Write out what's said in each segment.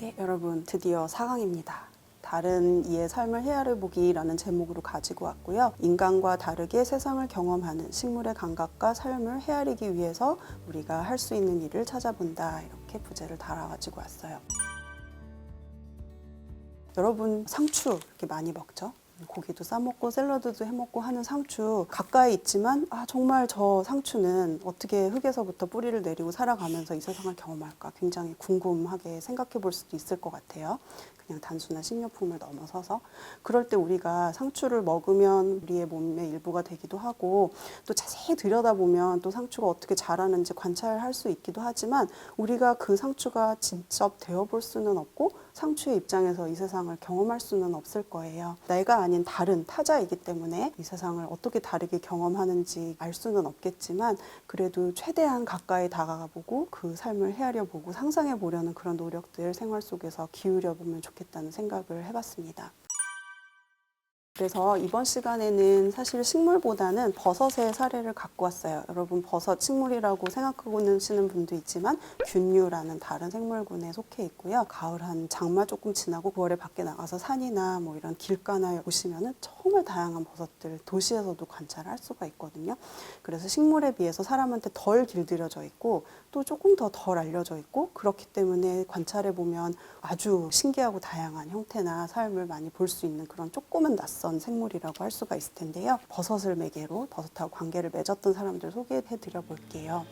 네, 여러분 드디어 4강입니다. 다른 이의 삶을 헤아려 보기라는 제목으로 가지고 왔고요. 인간과 다르게 세상을 경험하는 식물의 감각과 삶을 헤아리기 위해서 우리가 할 수 있는 일을 찾아본다. 이렇게 부제를 달아 가지고 왔어요. 여러분 상추 이렇게 많이 먹죠? 고기도 싸먹고 샐러드도 해먹고 하는 상추 가까이 있지만 아 정말 저 상추는 어떻게 흙에서부터 뿌리를 내리고 살아가면서 이 세상을 경험할까 굉장히 궁금하게 생각해 볼 수도 있을 것 같아요. 그냥 단순한 식료품을 넘어서서 그럴 때 우리가 상추를 먹으면 우리의 몸의 일부가 되기도 하고 또 자세히 들여다보면 또 상추가 어떻게 자라는지 관찰할 수 있기도 하지만 우리가 그 상추가 직접 되어볼 수는 없고 상추의 입장에서 이 세상을 경험할 수는 없을 거예요. 내가 아닌 다른 타자이기 때문에 이 세상을 어떻게 다르게 경험하는지 알 수는 없겠지만 그래도 최대한 가까이 다가가 보고 그 삶을 헤아려 보고 상상해 보려는 그런 노력들 생활 속에서 기울여 보면 좋겠다는 생각을 해봤습니다. 그래서 이번 시간에는 사실 식물보다는 버섯의 사례를 갖고 왔어요. 여러분 버섯 식물이라고 생각하고 계시는 분도 있지만 균류라는 다른 생물군에 속해 있고요. 가을 한 장마 조금 지나고 9월에 밖에 나가서 산이나 뭐 이런 길가나 보시면은 정말 다양한 버섯들 도시에서도 관찰할 수가 있거든요. 그래서 식물에 비해서 사람한테 덜 길들여져 있고 또 조금 더 덜 알려져 있고 그렇기 때문에 관찰해 보면 아주 신기하고 다양한 형태나 삶을 많이 볼 수 있는 그런 조금은 낯선 생물이라고 할 수가 있을 텐데요. 버섯을 매개로 버섯하고 관계를 맺었던 사람들 소개해 드려 볼게요.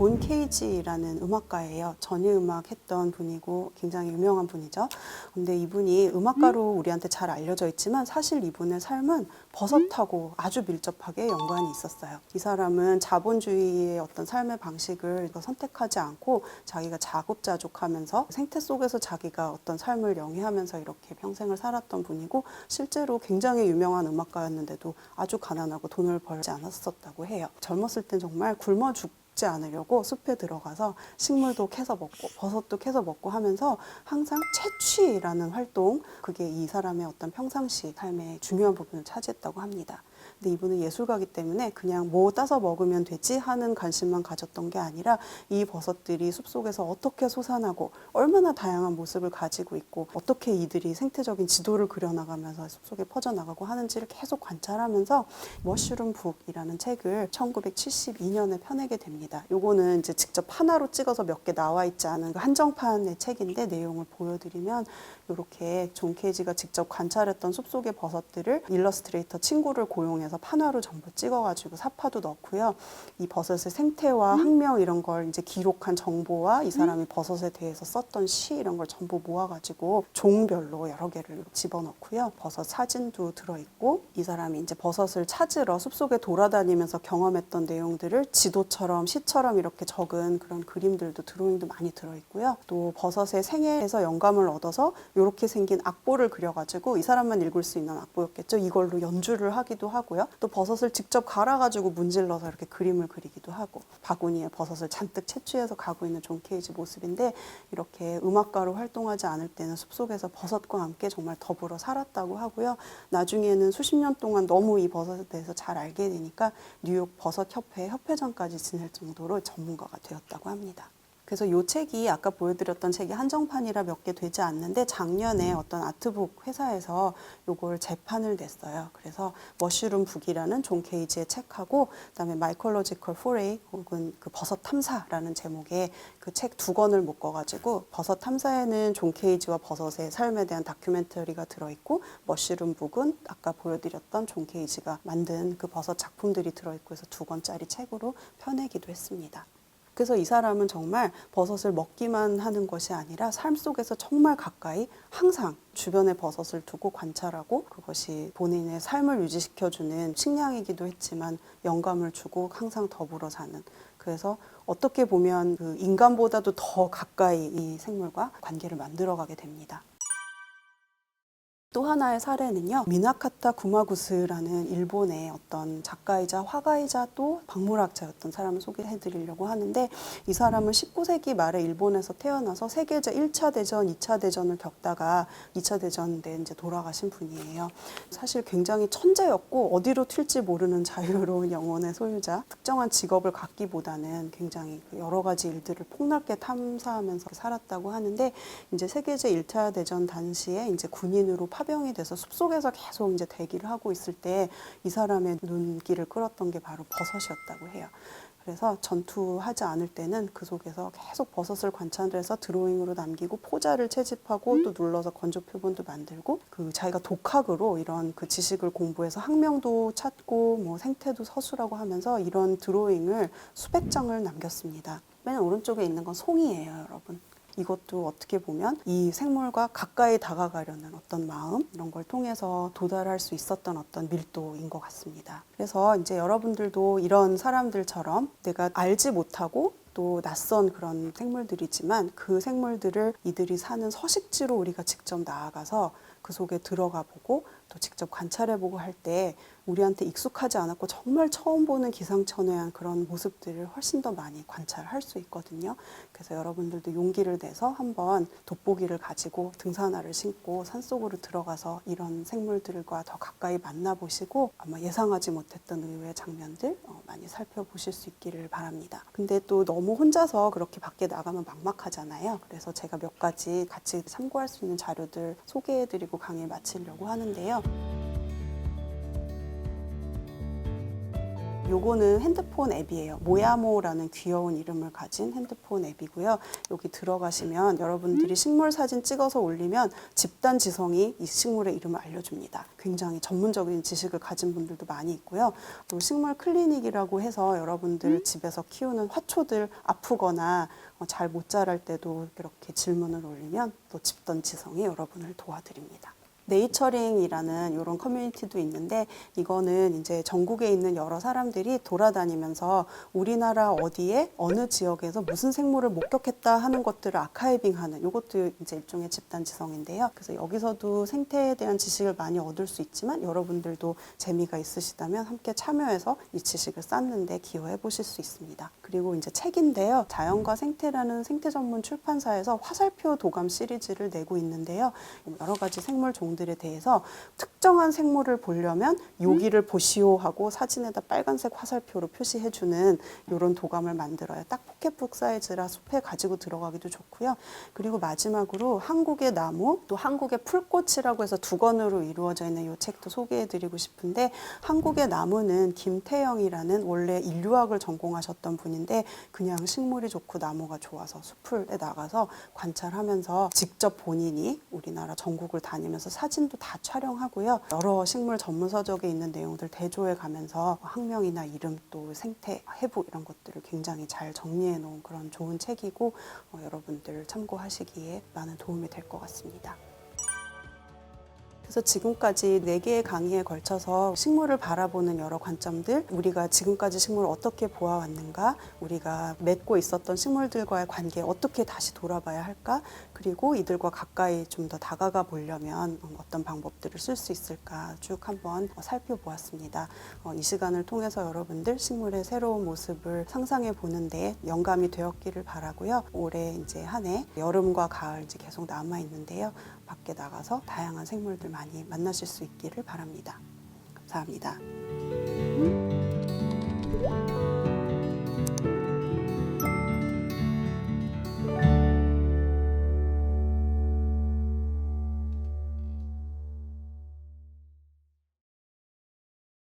존 케이지라는 음악가예요. 전유 음악 했던 분이고 굉장히 유명한 분이죠. 근데 이분이 음악가로 우리한테 잘 알려져 있지만 사실 이분의 삶은 버섯하고 아주 밀접하게 연관이 있었어요. 이 사람은 자본주의의 어떤 삶의 방식을 선택하지 않고 자기가 자급자족하면서 생태 속에서 자기가 어떤 삶을 영위하면서 이렇게 평생을 살았던 분이고 실제로 굉장히 유명한 음악가였는데도 아주 가난하고 돈을 벌지 않았었다고 해요. 젊었을 땐 정말 굶어 죽 죽지 않으려고 숲에 들어가서 식물도 캐서 먹고 버섯도 캐서 먹고 하면서 항상 채취라는 활동 그게 이 사람의 어떤 평상시 삶의 중요한 부분을 차지했다고 합니다. 근데 이분은 예술가기 때문에 그냥 뭐 따서 먹으면 되지 하는 관심만 가졌던 게 아니라 이 버섯들이 숲속에서 어떻게 솟아나고 얼마나 다양한 모습을 가지고 있고 어떻게 이들이 생태적인 지도를 그려나가면서 숲속에 퍼져나가고 하는지를 계속 관찰하면서 머쉬룸 북이라는 책을 1972년에 펴내게 됩 니다. 요거는 이제 직접 하나로 찍어서 몇 개 나와 있지 않은 그 한정판의 책인데 내용을 보여드리면 이렇게 존 케이지가 직접 관찰했던 숲속의 버섯들을 일러스트레이터 친구를 고용해서 판화로 전부 찍어가지고 사파도 넣고요. 이 버섯의 생태와 학명 이런 걸 이제 기록한 정보와 이 사람이 버섯에 대해서 썼던 시 이런 걸 전부 모아가지고 종별로 여러 개를 집어넣고요. 버섯 사진도 들어있고 이 사람이 이제 버섯을 찾으러 숲속에 돌아다니면서 경험했던 내용들을 지도처럼 시처럼 이렇게 적은 그런 그림들도 드로잉도 많이 들어있고요. 또 버섯의 생애에서 영감을 얻어서 이렇게 생긴 악보를 그려가지고 이 사람만 읽을 수 있는 악보였겠죠. 이걸로 연주를 하기도 하고요. 또 버섯을 직접 갈아가지고 문질러서 이렇게 그림을 그리기도 하고 바구니에 버섯을 잔뜩 채취해서 가고 있는 존 케이지 모습인데 이렇게 음악가로 활동하지 않을 때는 숲속에서 버섯과 함께 정말 더불어 살았다고 하고요. 나중에는 수십 년 동안 너무 이 버섯에 대해서 잘 알게 되니까 뉴욕 버섯 협회 협회장까지 지낼 정도로 전문가가 되었다고 합니다. 그래서 이 책이 아까 보여드렸던 책이 한정판이라 몇 개 되지 않는데 작년에 어떤 아트북 회사에서 요걸 재판을 냈어요. 그래서 머쉬룸 북이라는 존 케이지의 책하고 그다음에 마이콜로지컬 포레이 혹은 그 버섯 탐사라는 제목의 그 책 두 권을 묶어가지고 버섯 탐사에는 존 케이지와 버섯의 삶에 대한 다큐멘터리가 들어있고 머쉬룸 북은 아까 보여드렸던 존 케이지가 만든 그 버섯 작품들이 들어있고 해서 두 권짜리 책으로 펴내기도 했습니다. 그래서 이 사람은 정말 버섯을 먹기만 하는 것이 아니라 삶 속에서 정말 가까이 항상 주변에 버섯을 두고 관찰하고 그것이 본인의 삶을 유지시켜주는 식량이기도 했지만 영감을 주고 항상 더불어 사는 그래서 어떻게 보면 그 인간보다도 더 가까이 이 생물과 관계를 만들어가게 됩니다. 또 하나의 사례는요. 미나카타 구마구스라는 일본의 어떤 작가이자 화가이자 또 박물학자였던 사람을 소개해 드리려고 하는데 이 사람은 19세기 말에 일본에서 태어나서 세계제 1차 대전, 2차 대전을 겪다가 2차 대전 때 이제 돌아가신 분이에요. 사실 굉장히 천재였고 어디로 튈지 모르는 자유로운 영혼의 소유자, 특정한 직업을 갖기보다는 굉장히 그 여러 가지 일들을 폭넓게 탐사하면서 살았다고 하는데 이제 세계제 1차 대전 당시에 이제 군인으로 파병이 돼서 숲속에서 계속 이제 대기를 하고 있을 때 이 사람의 눈길을 끌었던 게 바로 버섯이었다고 해요. 그래서 전투하지 않을 때는 그 속에서 계속 버섯을 관찰해서 드로잉으로 남기고 포자를 채집하고 또 눌러서 건조 표본도 만들고 그 자기가 독학으로 이런 그 지식을 공부해서 학명도 찾고 뭐 생태도 서술하고 하면서 이런 드로잉을 수백 장을 남겼습니다. 맨 오른쪽에 있는 건 송이에요, 여러분. 이것도 어떻게 보면 이 생물과 가까이 다가가려는 어떤 마음 이런 걸 통해서 도달할 수 있었던 어떤 밀도인 것 같습니다. 그래서 이제 여러분들도 이런 사람들처럼 내가 알지 못하고 또 낯선 그런 생물들이지만 그 생물들을 이들이 사는 서식지로 우리가 직접 나아가서 그 속에 들어가 보고 또 직접 관찰해 보고 할때 우리한테 익숙하지 않았고 정말 처음 보는 기상천외한 그런 모습들을 훨씬 더 많이 관찰할 수 있거든요. 그래서 여러분들도 용기를 내서 한번 돋보기를 가지고 등산화를 신고 산속으로 들어가서 이런 생물들과 더 가까이 만나보시고 아마 예상하지 못했던 의외의 장면들 어, 많이 살펴보실 수 있기를 바랍니다. 근데 또 너무 혼자서 그렇게 밖에 나가면 막막하잖아요. 그래서 제가 몇 가지 같이 참고할 수 있는 자료들 소개해드리고 강의 마치려고 하는데요. 요거는 핸드폰 앱이에요. 모야모라는 귀여운 이름을 가진 핸드폰 앱이고요. 여기 들어가시면 여러분들이 식물 사진 찍어서 올리면 집단 지성이 이 식물의 이름을 알려줍니다. 굉장히 전문적인 지식을 가진 분들도 많이 있고요. 또 식물 클리닉이라고 해서 여러분들 집에서 키우는 화초들 아프거나 어, 잘못 자랄 때도 이렇게 질문을 올리면 또 집단 지성이 여러분을 도와드립니다. 네이처링이라는 이런 커뮤니티도 있는데 이거는 이제 전국에 있는 여러 사람들이 돌아다니면서 우리나라 어디에 어느 지역에서 무슨 생물을 목격했다 하는 것들을 아카이빙하는 이것도 이제 일종의 집단 지성인데요. 그래서 여기서도 생태에 대한 지식을 많이 얻을 수 있지만 여러분들도 재미가 있으시다면 함께 참여해서 이 지식을 쌓는데 기여해 보실 수 있습니다. 그리고 이제 책인데요. 자연과 생태라는 생태 전문 출판사에서 화살표 도감 시리즈를 내고 있는데요. 여러 가지 생물 종들 에 대해서 특정한 생물을 보려면 여기를 보시오 하고 사진에다 빨간색 화살표로 표시해주는 이런 도감을 만들어요. 딱 포켓북 사이즈라 숲에 가지고 들어가기도 좋고요. 그리고 마지막으로 한국의 나무 또 한국의 풀꽃이라고 해서 두 권으로 이루어져 있는 이 책도 소개해드리고 싶은데 한국의 나무는 김태영이라는 원래 인류학을 전공하셨던 분인데 그냥 식물이 좋고 나무가 좋아서 숲에 나가서 관찰하면서 직접 본인이 우리나라 전국을 다니면서 사진 도 다 촬영하고요. 여러 식물 전문 서적에 있는 내용들 대조해 가면서 학명이나 이름 또 생태, 해부 이런 것들을 굉장히 잘 정리해 놓은 그런 좋은 책이고 어, 여러분들 참고하시기에 많은 도움이 될 것 같습니다. 그래서 지금까지 네 개의 강의에 걸쳐서 식물을 바라보는 여러 관점들, 우리가 지금까지 식물을 어떻게 보아왔는가, 우리가 맺고 있었던 식물들과의 관계 어떻게 다시 돌아봐야 할까, 그리고 이들과 가까이 좀 더 다가가 보려면 어떤 방법들을 쓸 수 있을까 쭉 한번 살펴보았습니다. 어, 이 시간을 통해서 여러분들 식물의 새로운 모습을 상상해 보는데 영감이 되었기를 바라고요. 올해 이제 한 해 여름과 가을 이제 계속 남아 있는데요. 밖에 나가서 다양한 생물들 많이 만나실 수 있기를 바랍니다. 감사합니다.